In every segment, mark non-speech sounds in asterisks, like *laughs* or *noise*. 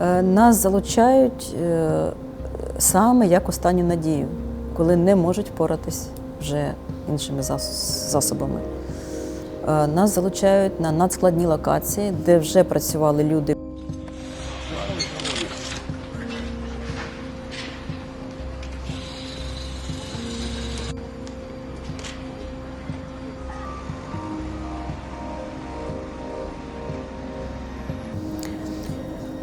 Е, Нас залучають е, саме як останню надію, коли не можуть впоратись вже іншими засобами. Е, Нас залучають на надскладні локації, де вже працювали люди.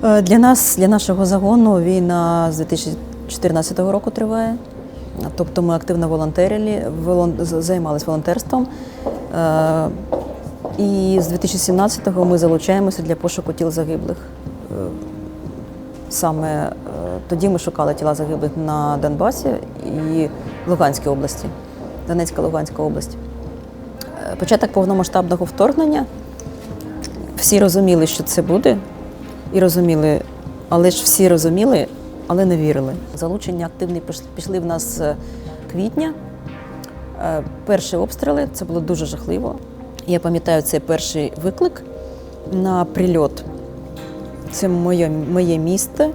Для нас, для нашого загону, війна з 2014 року триває. Тобто ми активно волонтерили, волон- займалися волонтерством. Е, І з 2017-го ми залучаємося для пошуку тіл загиблих. Е, Саме е, тоді ми шукали тіла загиблих на Донбасі і Луганській області, Донецька Луганська область. Е, Початок повномасштабного вторгнення всі розуміли, що це буде, і розуміли, але ж всі розуміли, але не вірили. Залучення активні піш- пішли в нас квітня. Е, Перші обстріли це було дуже жахливо. Я пам'ятаю цей перший виклик на прильот. Це моє, моє місто.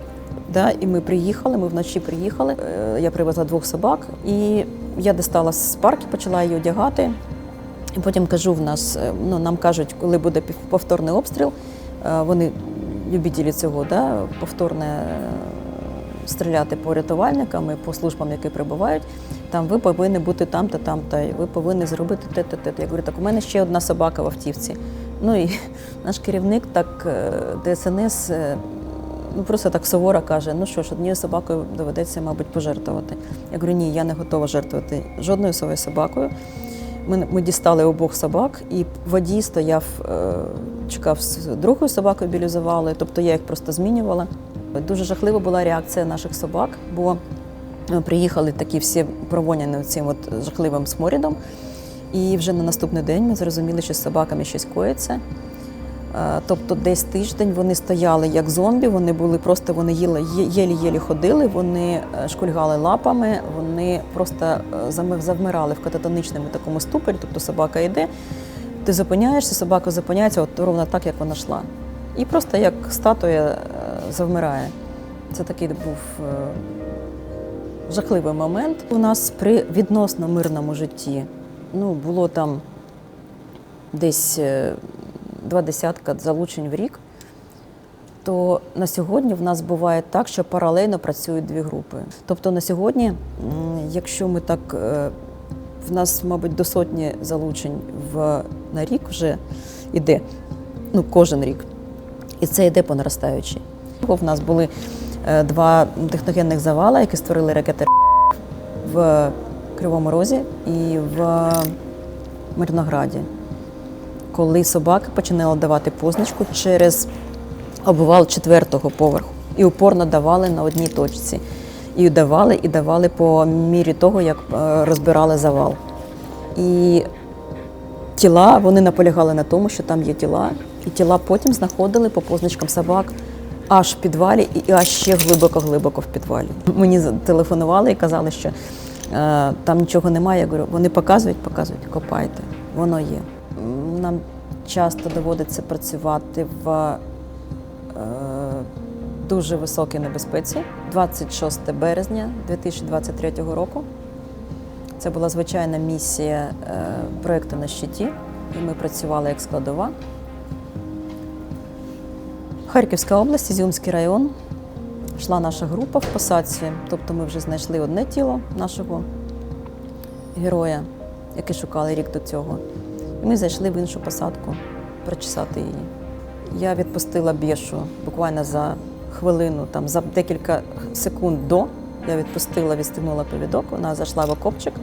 Да, і ми приїхали, ми вночі приїхали. Е, Я привезла двох собак, і я достала з парку, почала її одягати. І потім кажу в нас, е, ну нам кажуть, коли буде повторний обстріл, е, вони любителі цього, да, повторне е, стріляти по рятувальникам і по службам, які прибувають. Там ви повинні бути там-то, там-то, і ви повинні зробити те-то. Я говорю, так у мене ще одна собака в автівці. Ну і *laughs* наш керівник так е, ДСНС. е, Ну просто так суворо каже: ну що ж, однією собакою доведеться, мабуть, пожертвувати. Я говорю, ні, я не готова жертвувати жодною своєю собакою. Ми, ми дістали обох собак, і водій стояв, е, чекав з другою собакою, білізували, тобто я їх просто змінювала. Дуже жахлива була реакція наших собак, бо е, приїхали такі всі провоняні цим от жахливим сморідом. І вже на наступний день ми зрозуміли, що з собаками щось коїться. Е, Тобто десь тиждень вони стояли як зомбі, вони були просто вони їли, єлі-єлі ходили, вони е, шкульгали лапами, вони просто е, завмирали в кататонічному такому ступорі, тобто собака йде, ти зупиняєшся, собака зупиняється от ровно так, як вона йшла. І просто як статуя завмирає. Це такий був жахливий момент. У нас при відносно мирному житті ну, було там десь два десятка залучень в рік, то на сьогодні в нас буває так, що паралельно працюють дві групи. Тобто на сьогодні, якщо ми так, е, в нас, мабуть, до сотні залучень в, на рік вже йде, ну кожен рік. І це йде по наростаючій. В нас були е, два техногенних завала, які створили ракети в Кривому Розі і в Мирнограді коли собаки починали давати позначку через обвал четвертого поверху і упорно давали на одній точці. І давали, і давали по мірі того, як е, розбирали завал. І тіла вони наполягали на тому, що там є тіла, і тіла потім знаходили по позначкам собак аж в підвалі і аж ще глибоко-глибоко в підвалі. Мені телефонували і казали, що е, там нічого немає. Я говорю, вони показують, показують, копайте, воно є. Нам часто доводиться працювати в е, дуже високій небезпеці. 26 березня 2023 року. Це була звичайна місія е, проєкту на щиті, і ми працювали як складова. Харківська область, Ізюмський район. Йшла наша група в посадці, тобто ми вже знайшли одне тіло нашого героя, яке шукали рік до цього. Ми зайшли в іншу посадку прочесати її. Я відпустила бєшу буквально за хвилину, там за декілька секунд до. Я відпустила, відстегнула повідок, вона зайшла в окопчик,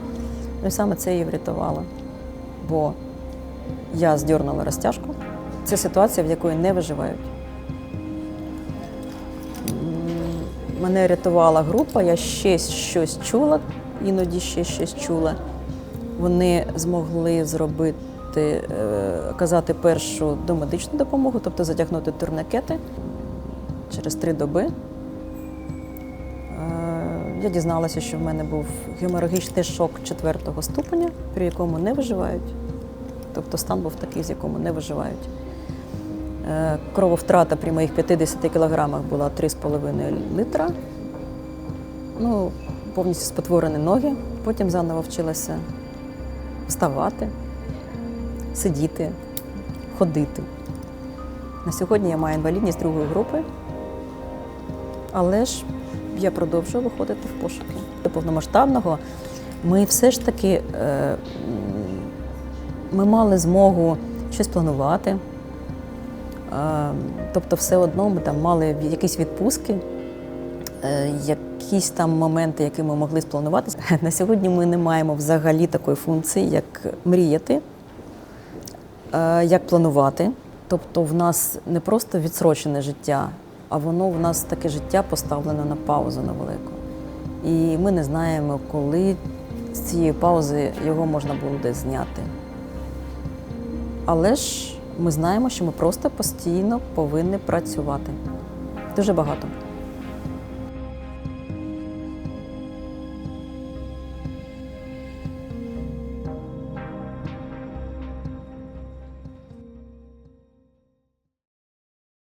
ну і саме це її врятувало. Бо я здьорнула розтяжку. Це ситуація, в якої не виживають. Мене рятувала група, я ще щось чула, іноді ще щось чула. Вони змогли зробити, е, оказати першу домедичну допомогу, тобто затягнути турникети через три доби. Е, Я дізналася, що в мене був геморагічний шок четвертого ступеня, при якому не виживають. Тобто стан був такий, з якому не виживають. Е, Крововтрата при моїх 50 кілограмах була 3,5 литра. Ну, повністю спотворені ноги. Потім заново вчилася вставати, сидіти, ходити. На сьогодні я маю інвалідність другої групи, але ж я продовжую виходити в пошуки. До повномасштабного ми все ж таки е, ми мали змогу щось планувати. Е, Тобто, все одно ми там мали якісь відпустки, е, якісь там моменти, які ми могли спланувати. *laughs* На сьогодні ми не маємо взагалі такої функції, як мріяти, як планувати. Тобто, в нас не просто відсрочене життя, а воно в нас таке життя поставлено на паузу на велику. І ми не знаємо, коли з цієї паузи його можна буде зняти. Але ж ми знаємо, що ми просто постійно повинні працювати. Дуже багато.